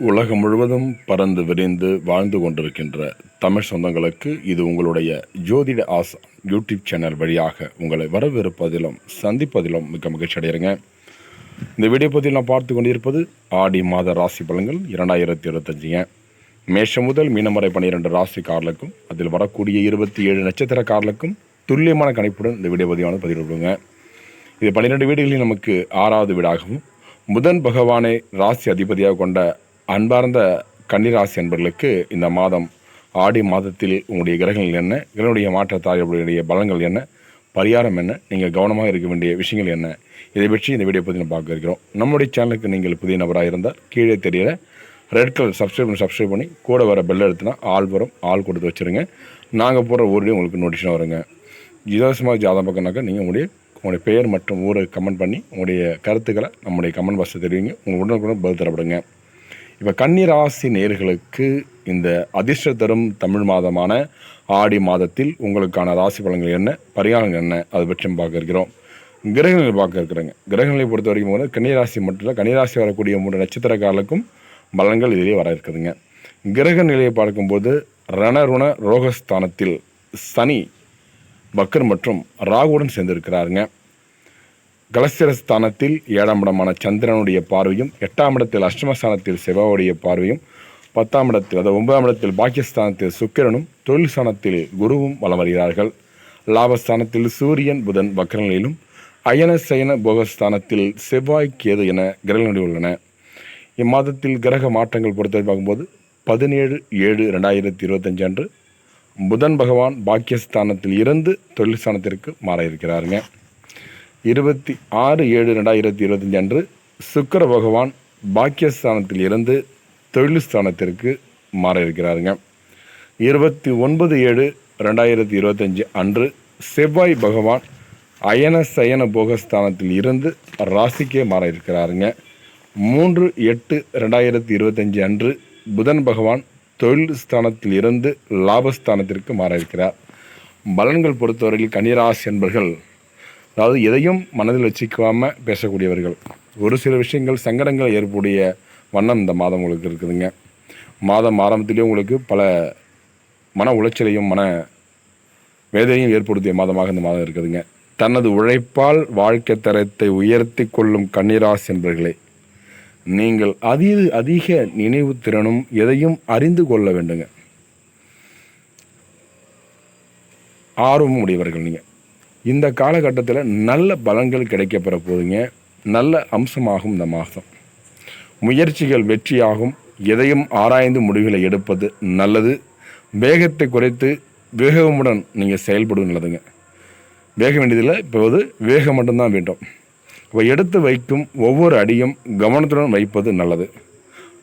உலகம் முழுவதும் பறந்து விரிந்து வாழ்ந்து கொண்டிருக்கின்ற தமிழ் சொந்தங்களுக்கு இது உங்களுடைய ஜோதிட ஆசா யூடியூப் சேனல் வழியாக உங்களை வரவேற்பதிலும் சந்திப்பதிலும் மிக மகிழ்ச்சி அடைகிறேங்க. இந்த வீடியோ பதிவில் நான் பார்த்து கொண்டிருப்பது ஆடி மாத ராசி பலன்கள் இரண்டாயிரத்தி இருபத்தஞ்சுங்க. மேஷம் முதல் மீனமரை வரை பன்னிரெண்டு ராசிக்காரர்களுக்கும் அதில் வரக்கூடிய இருபத்தி ஏழு நட்சத்திரக்காரர்களுக்கும் துல்லியமான கணிப்புடன் இந்த வீடியோ பதிவானது பதிவிடுங்க இது பன்னிரெண்டு வீடுகளில் நமக்கு ஆறாவது வீடாகவும் புதன் பகவானை ராசி அதிபதியாக கொண்ட அன்பார்ந்த கன்னிராசி என்பவர்களுக்கு இந்த மாதம் ஆடி மாதத்தில் உங்களுடைய கிரகங்கள் என்ன? கிரகனுடைய மாற்றத்தார்களுடைய பலங்கள் என்ன? பரிகாரம் என்ன? நீங்கள் கவனமாக இருக்க வேண்டிய விஷயங்கள் என்ன? இதை பற்றி இந்த வீடியோ பற்றி நம்ம பார்க்க இருக்கிறோம். நம்முடைய சேனலுக்கு நீங்கள் புதிய நபராக இருந்தால் கீழே தெரியிற ரெட் கலர் சப்ஸ்கிரைப் பண்ணி சப்ஸ்கிரைப் பண்ணி கூட வர பெல் எடுத்துனா ஆள் வரும் ஆள் கொடுத்து வச்சுருங்க. நாங்கள் போகிற ஒரு உங்களுக்கு நோட்டிஷன் வருங்க. இலவசமாக ஜாதகம் பார்க்கணாக்கா நீங்கள் உங்களுடைய உங்களுடைய பெயர் மற்றும் ஊரை கமெண்ட் பண்ணி உங்களுடைய கருத்துக்களை நம்முடைய கமெண்ட் பாக்ஸில் தெரிவிங்க. உங்களுக்கு உடனுக்குடன் பதில் தரப்படுங்க. இப்போ கன்னிராசி நேர்களுக்கு இந்த அதிர்ஷ்ட தரும் தமிழ் மாதமான ஆடி மாதத்தில் உங்களுக்கான ராசி பலன்கள் என்ன பரிகாரங்கள் என்ன அதை பற்றியும் பார்க்க இருக்கிறோம். கிரகங்கள் பார்க்க இருக்கிறோங்க. கிரகங்களை பொறுத்த வரைக்கும் போது கன்னிராசி மட்டும் இல்லை கன்னிராசி வரக்கூடிய மூன்று நட்சத்திரக்காரர்களுக்கும் பலன்கள் இதிலே வர இருக்குதுங்க. கிரக நிலையை பார்க்கும்போது ரணருண ரோகஸ்தானத்தில் சனி பக்கர் மற்றும் ராகுடன் சேர்ந்திருக்கிறாருங்க. கலசிரஸ்தானத்தில் ஏழாம் இடமான சந்திரனுடைய பார்வையும் எட்டாம் இடத்தில் அஷ்டமஸ்தானத்தில் செவ்வாவுடைய பார்வையும் பத்தாம் இடத்தில் அதாவது ஒன்பதாம் இடத்தில் பாக்கியஸ்தானத்தில் சுக்கிரனும் தொழில் ஸ்தானத்தில் குருவும் வலம் வருகிறார்கள். லாபஸ்தானத்தில் சூரியன் புதன் வக்கரநிலையிலும் அயன சயன போகஸ்தானத்தில் செவ்வாய் கேது என கிரகங்கள் உள்ளன. இம்மாதத்தில் கிரக மாற்றங்கள் பொறுத்தவரை பார்க்கும்போது பதினேழு ஏழு ரெண்டாயிரத்தி இருபத்தஞ்சு அன்று புதன் பகவான் பாக்கியஸ்தானத்தில் இருந்து தொழில் ஸ்தானத்திற்கு மாற இருக்கிறாருங்க. இருபத்தி ஆறு ஏழு ரெண்டாயிரத்தி இருபத்தஞ்சு அன்று சுக்கர பகவான் பாக்கியஸ்தானத்தில் இருந்து தொழில் ஸ்தானத்திற்கு மாற இருக்கிறாருங்க இருபத்தி ஒன்பது ஏழு ரெண்டாயிரத்தி இருபத்தஞ்சு அன்று செவ்வாய் பகவான் அயன சயன போகஸ்தானத்தில் இருந்து ராசிக்கே மாற இருக்கிறாருங்க மூன்று எட்டு ரெண்டாயிரத்தி இருபத்தஞ்சு அன்று புதன் பகவான் தொழில் ஸ்தானத்தில் இருந்து லாபஸ்தானத்திற்கு மாற இருக்கிறார் பலன்கள் பொறுத்தவரையில் கன்னிராசி என்பர்கள் அதாவது எதையும் மனதில் வச்சுக்காமல் பேசக்கூடியவர்கள். ஒரு சில விஷயங்கள் சங்கடங்கள் ஏற்புடைய வண்ணம் இந்த மாதம் உங்களுக்கு இருக்குதுங்க. மாதம் ஆரம்பத்திலேயே உங்களுக்கு பல மன உளைச்சலையும் மன வேதனையும் ஏற்படுத்திய மாதமாக இந்த மாதம் இருக்குதுங்க. தனது உழைப்பால் வாழ்க்கை தரத்தை உயர்த்தி கொள்ளும் கன்னிராசி என்பர்களே நீங்கள் அதிக அதிக நினைவு திறனும் எதையும் அறிந்து கொள்ள வேண்டுங்க. ஆர்வம் உடையவர்கள் நீங்கள் இந்த காலகட்டத்தில் நல்ல பலன்கள் கிடைக்கப்பெற போதுங்க. நல்ல அம்சமாகும் இந்த மாதம். முயற்சிகள் வெற்றியாகும். எதையும் ஆராய்ந்து முடிவுகளை எடுப்பது நல்லது. வேகத்தை குறைத்து வேகமுடன் நீங்கள் செயல்படும் நல்லதுங்க. வேக வேண்டியதில்லை இப்போது வேகம் மட்டும்தான் வேண்டும். இப்போ எடுத்து வைக்கும் ஒவ்வொரு அடியும் கவனத்துடன் வைப்பது நல்லது.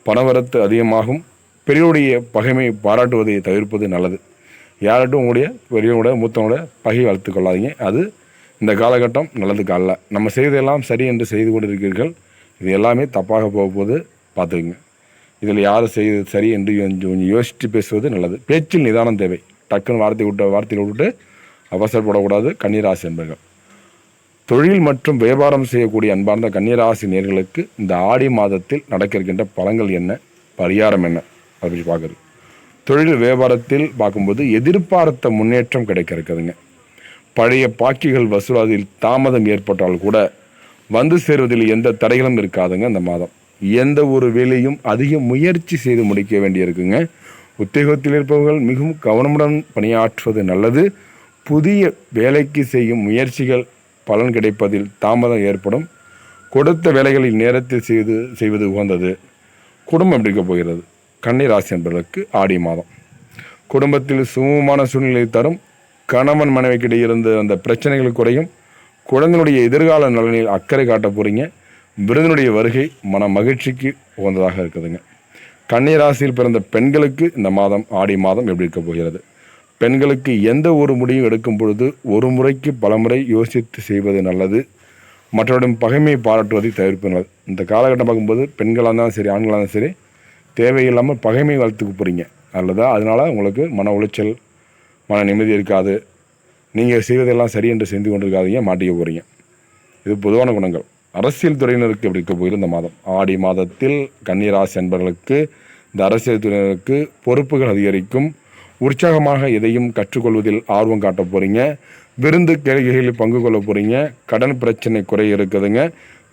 பணவரத்து அதிகமாகும். பெரியோருடைய பகைமை பாராட்டுவதை தவிர்ப்பது நல்லது. யார்ட்டும் உங்களுடைய பெரியவங்களோட மூத்தவங்களோட பகை வளர்த்து கொள்ளாதீங்க. அது இந்த காலகட்டம் நல்லதுக்கு அல்ல. நம்ம செய்ததெல்லாம் சரி என்று செய்து கொண்டிருக்கிறீர்கள். இது எல்லாமே தப்பாக போக போது பார்த்துக்குங்க. இதில் யார் செய்தது சரி என்று கொஞ்சம் கொஞ்சம் யோசித்து பேசுவது நல்லது. பேச்சில் நிதானம் தேவை. டக்குன்னு வார்த்தை விட்ட வார்த்தையில் விட்டுட்டு அவசரப்படக்கூடாது. கண்ணீராசி என்பர்கள். தொழில் மற்றும் வியாபாரம் செய்யக்கூடிய அன்பார்ந்த கன்னிராசி நேர்களுக்கு இந்த ஆடி மாதத்தில் நடக்க இருக்கின்ற பலங்கள் என்ன? பரிகாரம் என்ன? அப்படி பார்க்குறது. தொழில் வியாபாரத்தில் பார்க்கும்போது எதிர்பார்த்த முன்னேற்றம் கிடைக்க இருக்குதுங்க பழைய பாக்கிகள் வசூலாதில் தாமதம் ஏற்பட்டால் கூட வந்து சேருவதில் எந்த தடைகளும் இருக்காதுங்க அந்த மாதம். எந்த ஒரு வேலையும் அதிக முயற்சி செய்து முடிக்க வேண்டியிருக்குங்க. உத்தியோகத்தில் இருப்பவர்கள் மிகவும் கவனமுடன் பணியாற்றுவது நல்லது. புதிய வேலைக்கு செய்யும் முயற்சிகள் பலன் கிடைப்பதில் தாமதம் ஏற்படும். கொடுத்த வேலைகளில் நேரத்தில் செய்து செய்வது உகந்தது. குடும்பம் எப்படி இருக்க போகிறது? கன்னிராசி என்பதற்கு ஆடி மாதம். குடும்பத்தில் சுமூகமான சூழ்நிலை தரும். கணவன் மனைவிக்கிடையே இருந்த அந்த பிரச்சனைகள் குறையும். குழந்தைகளுடைய எதிர்கால நலனில் அக்கறை காட்ட போகிறீங்க விருதனுடைய வருகை மன மகிழ்ச்சிக்கு உகந்ததாக இருக்குதுங்க. கன்னிராசியில் பிறந்த பெண்களுக்கு இந்த மாதம் ஆடி மாதம் எப்படி இருக்க போகிறது? பெண்களுக்கு எந்த ஒரு முடிவும் எடுக்கும் பொழுது ஒரு முறைக்கு பல முறை யோசித்து செய்வது நல்லது. மற்றவரிடம் பகைமையை பாராட்டுவதை தவிர்ப்பது நல்லது. இந்த காலகட்டம் பார்க்கும்போது பெண்களாக இருந்தாலும் சரி ஆண்களாக இருந்தாலும் சரி தேவையில்லாமல் பகைமை வளர்த்துக்கு போகிறீங்க நல்லதா? அதனால் உங்களுக்கு மன உளைச்சல் மன நிம்மதி இருக்காது. நீங்கள் செய்வதெல்லாம் சரி என்று செஞ்சு கொண்டிருக்காதீங்க மாட்டிக்க போகிறீங்க இது பொதுவான குணங்கள். அரசியல் துறையினருக்கு எப்படி இருக்க போகிறது இந்த மாதம்? ஆடி மாதத்தில் கன்னிராசி என்பவர்களுக்கு இந்த அரசியல் துறையினருக்கு பொறுப்புகள் அதிகரிக்கும். உற்சாகமாக எதையும் கற்றுக்கொள்வதில் ஆர்வம் காட்ட போகிறீங்க விருந்து கேள்விகளில் பங்கு கொள்ள போகிறீங்க கடன் பிரச்சனை குறை இருக்குதுங்க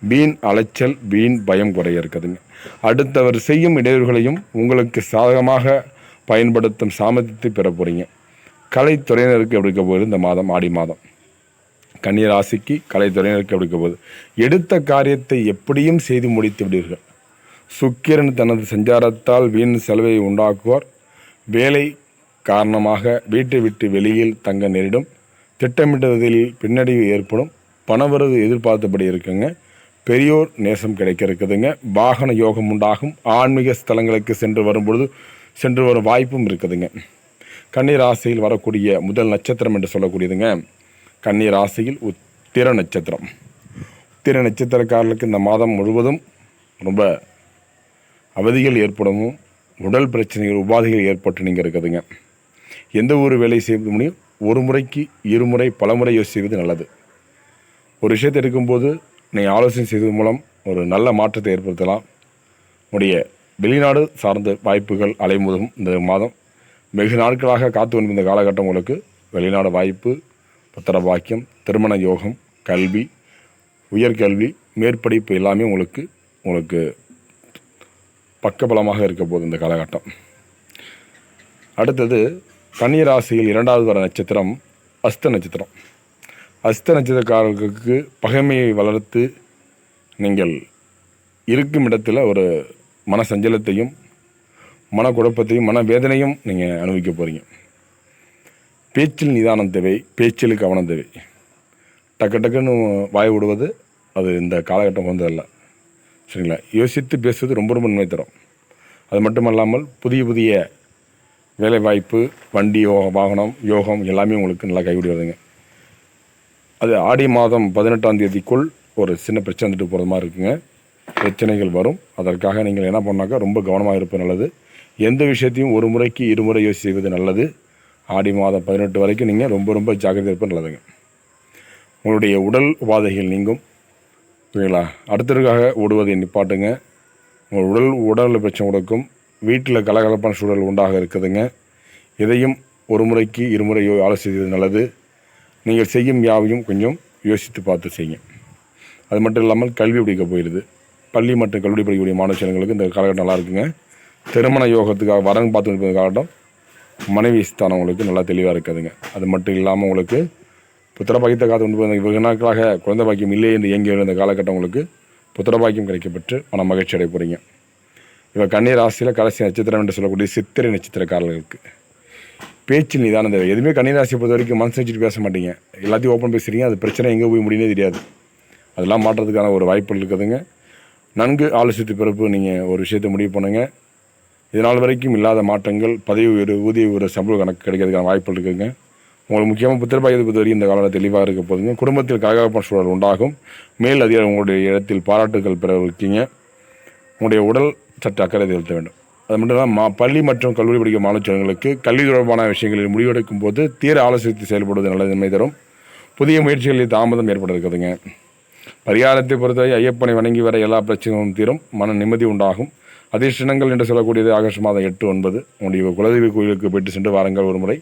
வீண் அலைச்சல் வீண் பயம் குறைய இருக்குதுங்க அடுத்தவர் செய்யும் இடையூறுகளையும் உங்களுக்கு சாதகமாக பயன்படுத்தும் சாமர்த்தியத்தை பெற போகிறீங்க கலைத்துறையினருக்கு எப்படி இருக்க போகுது? இந்த மாதம் ஆடி மாதம். கன்னிராசிக்கு கலைத்துறையினருக்கு எப்படி இருக்க போகுது? எடுத்த காரியத்தை எப்படியும் செய்து முடித்து விடுவீர்கள். சுக்கிரன் தனது சஞ்சாரத்தால் வீண் செலவை உண்டாக்குவார். வேலை காரணமாக வீட்டை விட்டு வெளியில் தங்க நேரிடும். திட்டமிட்டதில் பின்னடைவு ஏற்படும். பணவரவு எதிர்பார்த்தபடி இருக்குங்க. பெரியோர் நேசம் கிடைக்க இருக்குதுங்க வாகன யோகம் உண்டாகும். ஆன்மீக ஸ்தலங்களுக்கு சென்று வரும்பொழுது சென்று வரும் வாய்ப்பும் இருக்குதுங்க. கன்னி ராசியில் வரக்கூடிய முதல் நட்சத்திரம் என்று சொல்லக்கூடியதுங்க. கன்னி ராசியில் உத்திர நட்சத்திரம். உத்திர நட்சத்திரக்காரர்களுக்கு இந்த மாதம் முழுவதும் ரொம்ப அவதிகள் ஏற்படவும் உடல் பிரச்சனைகள் உபாதைகள் ஏற்பட்டு நீங்கள் இருக்குதுங்க. எந்த ஒரு வேலையை செய்வது முடியும்? ஒரு முறைக்கு இருமுறை பலமுறை யோசிப்பது நல்லது. ஒரு விஷயத்தை எடுக்கும்போது நீ ஆலோசனை செய்வதன் மூலம் ஒரு நல்ல மாற்றத்தை ஏற்படுத்தலாம். உடைய வெளிநாடு சார்ந்த வாய்ப்புகள் அலைமுதும் இந்த மாதம். வெகு நாட்களாக காத்து வந்திருந்த காலகட்டம் உங்களுக்கு வெளிநாடு வாய்ப்பு புத்திர பாக்கியம் திருமண யோகம் கல்வி உயர்கல்வி மேற்படிப்பு எல்லாமே உங்களுக்கு உங்களுக்கு பக்கபலமாக இருக்க போகுது இந்த காலகட்டம். அடுத்தது கன்னிராசியில் இரண்டாவது வர நட்சத்திரம் அஸ்த நட்சத்திரம். அஸ்த நட்சத்திரக்காரர்களுக்கு பகைமையை வளர்த்து நீங்கள் இருக்கும் இடத்துல ஒரு மன சஞ்சலத்தையும் மன குழப்பத்தையும் மன வேதனையும் நீங்கள் அனுபவிக்க போகிறீங்க பேச்சில் நிதானம் தேவை பேச்சில் கவனம் தேவை. டக்கு டக்குன்னு வாய் விடுவது அது இந்த காலகட்டம் வந்ததல்ல. சரிங்களா? யோசித்து பேசுவது ரொம்ப ரொம்ப நன்மை தரும். அது மட்டுமல்லாமல் புதிய புதிய வேலைவாய்ப்பு வண்டி யோ வாகனம் யோகம் எல்லாமே உங்களுக்கு நல்லா கைவிடுவதுங்க. வருதுங்க அது ஆடி மாதம் பதினெட்டாம் தேதிக்குள் ஒரு சின்ன பிரச்சனை வந்துட்டு போகிற மாதிரி இருக்குங்க. பிரச்சனைகள் வரும். அதற்காக நீங்கள் என்ன பண்ணாக்கா ரொம்ப கவனமாக இருப்பது நல்லது. எந்த விஷயத்தையும் ஒரு முறைக்கு இருமுறை யோசி செய்வது நல்லது. ஆடி மாதம் பதினெட்டு வரைக்கும் நீங்கள் ரொம்ப ரொம்ப ஜாக்கிரதை இருப்பது நல்லதுங்க. உங்களுடைய உடல் உபாதைகள் நீங்கும். சரிங்களா அடுத்ததுக்காக ஓடுவதை நிப்பாட்டுங்க. உங்கள் உடல் உடல் பிரச்சனை கொடுக்கும் வீட்டில் கலகலப்பான சூழல் உண்டாக இருக்குதுங்க. இதையும் ஒரு முறைக்கு இருமுறை யோ- ஆலோசித்தது நல்லது. நீங்கள் செய்யும் யாவையும் கொஞ்சம் யோசித்து பார்த்து செய்யுங்க. அது மட்டும் இல்லாமல் கல்வி படிக்க போயிடுது. பள்ளி மற்றும் கல்லூரி படிக்கக்கூடிய மாணவர்களுக்கு இந்த காலகட்டம் நல்லா இருக்குங்க. திருமண யோகத்துக்காக வரன் பார்த்து இருக்கிற காலகட்டம் மனைவி ஸ்தானவங்களுக்கு நல்லா தெளிவாக இருக்குதுங்க. அது மட்டும் இல்லாமல் உங்களுக்கு புத்திர பாக்கியத்தை காத்து கொண்டு போய் வெகு நாட்களாக குழந்தை பாக்கியம் இல்லை என்று இயங்கி இருந்த காலகட்டம் உங்களுக்கு புத்திர பாக்கியம் கிடைக்கப்பெற்று மன மகிழ்ச்சி அடைய போகிறீங்க இப்போ கன்னி ராசியில் கடைசி நட்சத்திரம் என்று சொல்லக்கூடிய சித்திரை நட்சத்திரக்காரர்களுக்கு. பேச்சில் நிதானம் தேவை. எதுவுமே கன்னிராசியை பொறுத்த வரைக்கும் மனசு வச்சுட்டு பேச மாட்டீங்க. எல்லாத்தையும் ஓப்பன் பேசுகிறீங்க அது பிரச்சனை எங்கே போய் முடியுனே தெரியாது. அதெல்லாம் மாற்றுறதுக்கான ஒரு வாய்ப்புகள் இருக்குதுங்க. நன்கு ஆலோசித்து பிறப்பு நீங்கள் ஒரு விஷயத்தை முடிவு பண்ணுங்க. இதனால் வரைக்கும் இல்லாத மாற்றங்கள் பதவி உயர்வு ஊதிய உயர்வு சம்பள கணக்கு கிடைக்கிறதுக்கான வாய்ப்புகள் இருக்குதுங்க உங்களுக்கு முக்கியமாக புத்திரபாயத்தை பொறுத்த வரைக்கும் இந்த காலத்தில் தெளிவாக இருக்க போதுங்க. குடும்பத்தில் கலகலப்பான சூழல் உண்டாகும். மேல் அதிகாரி உங்களுடைய இடத்தில் பாராட்டுகள் பெற இருக்கீங்க உங்களுடைய உடல் சற்று அக்கறை செலுத்த வேண்டும். அது மட்டும் இல்லாமல் மா பள்ளி மற்றும் கல்லூரி படிக்கும் மாணவர்களுக்கு கல்வி தொடர்பான விஷயங்களில் முடிவெடுக்கும் போது தீர ஆலோசித்து செயல்படுவது நல்ல நன்மை தரும். புதிய முயற்சிகளில் தாமதம் ஏற்பட இருக்குதுங்க பரிகாரத்தை பொறுத்தவரை ஐயப்பனை வணங்கி வர எல்லா பிரச்சனைகளும் தீரும். மன நிம்மதி உண்டாகும். அதிர்ஷ்டங்கள் என்று சொல்லக்கூடியது ஆகஸ்ட் மாதம் எட்டு ஒன்பது. உங்களுடைய குலதெய்வ கோயிலுக்கு போயிட்டு சென்று வாருங்கள் ஒரு முறை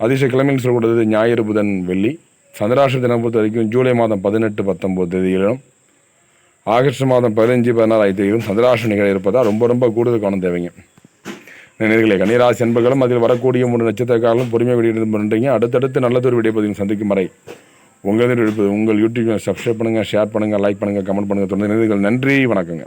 அதிர்ஷ்ட கிழமைன்னு சொல்லக்கூடியது ஞாயிறு புதன் வெள்ளி. சந்திராஷ்ட தினம் பொறுத்த வரைக்கும் ஜூலை மாதம் பதினெட்டு பத்தொம்போது தேதியிலும் ஆகஸ்ட் மாதம் பதினஞ்சு பதினாறு ஆகிய தேதியிலும் சந்திராஷ்ட நிகழ இருப்பதால் ரொம்ப ரொம்ப கூடுதல் கவனம் தேவைங்க. நேர்களே கன்னிராசி என்பர்களும் அதில் வரக்கூடிய மூன்று நட்சத்திரக்காரர்களும் பொறுமை வெளியிட்டு பண்ணுறீங்க அடுத்தடுத்து நல்லதொரு விடைப்பதிவு சந்திக்கும் வரை உங்களது உங்கள் யூடியூப் சப்ஸ்கிரைப் பண்ணுங்கள் ஷேர் பண்ணுங்கள் லைக் பண்ணுங்கள் கமெண்ட் பண்ணுங்கள் தொடர்ந்து நேயர்கள் நன்றி வணக்கங்க.